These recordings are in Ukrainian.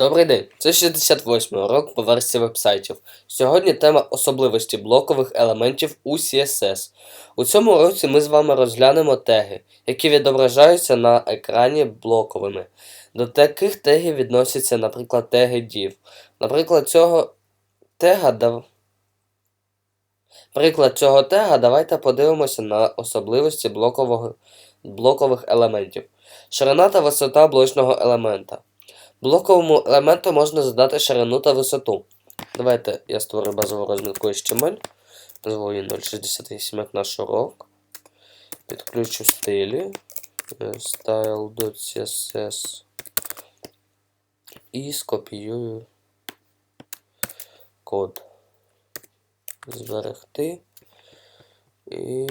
Добрий день, це 68 урок по версії вебсайтів. Сьогодні тема особливості блокових елементів у CSS. У цьому уроці ми з вами розглянемо теги, які відображаються на екрані блоковими. До таких тегів відносяться, наприклад, теги div. Наприклад, цього тега дав... Приклад цього тега давайте подивимося на особливості блокового... блокових елементів. Ширина та висота блочного елемента. Блоковому елементу можна задати ширину та висоту. Давайте я створю базову розмітку HTML. Назву її 068 як наш урок. Підключу стилі. е, style.css і скопіюю код. Зберегти. І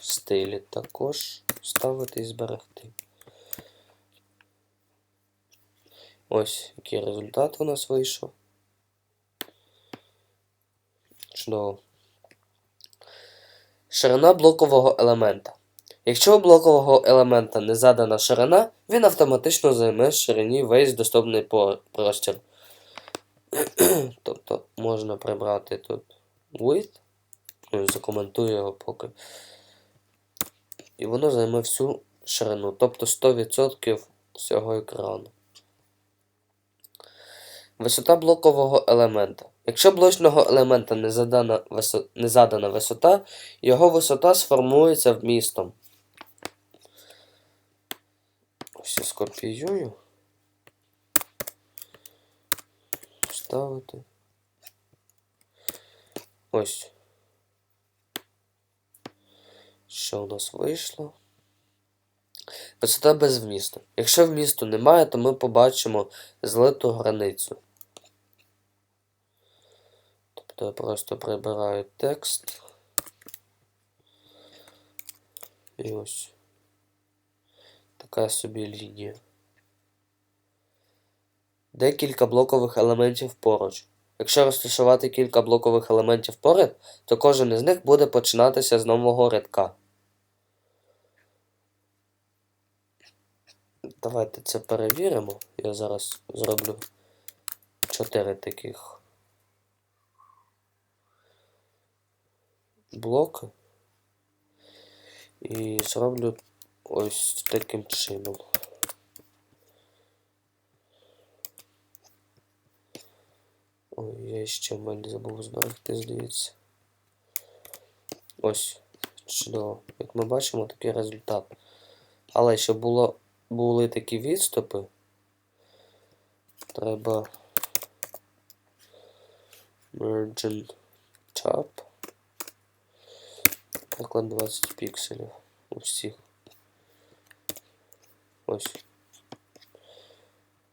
стилі також ставити і зберегти. Ось який результат у нас вийшов. Чудово. Ширина блокового елемента. Якщо у блокового елемента не задана ширина, він автоматично займе ширині весь доступний простір. тобто можна прибрати тут width. Ну, закоментую його поки. І воно займе всю ширину, тобто 100% всього екрану. Висота блокового елемента. Якщо блочного елемента не задана, висо... не задана висота, його висота сформується вмістом. Ось я скопіюю. Вставити. Ось. Що у нас вийшло? Висота без вмісту. Якщо вмісту немає, то ми побачимо злиту границю. Тобто я просто прибираю текст. І ось така собі лінія. Декілька блокових елементів поруч. Якщо розташувати кілька блокових елементів поряд, то кожен із них буде починатися з нового рядка. Давайте це перевіримо. Я зараз зроблю чотири таких блоки. І зроблю ось таким чином. Ой, я ще мель забув зберегти, здається. Ось, чудово. Як ми бачимо, такий результат. Але щоб було, були такі відступи, треба margin top. Приклад 20 пікселів у всіх. Ось.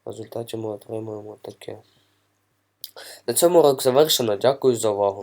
В результаті ми отримуємо таке. На цьому урок завершено. Дякую за увагу.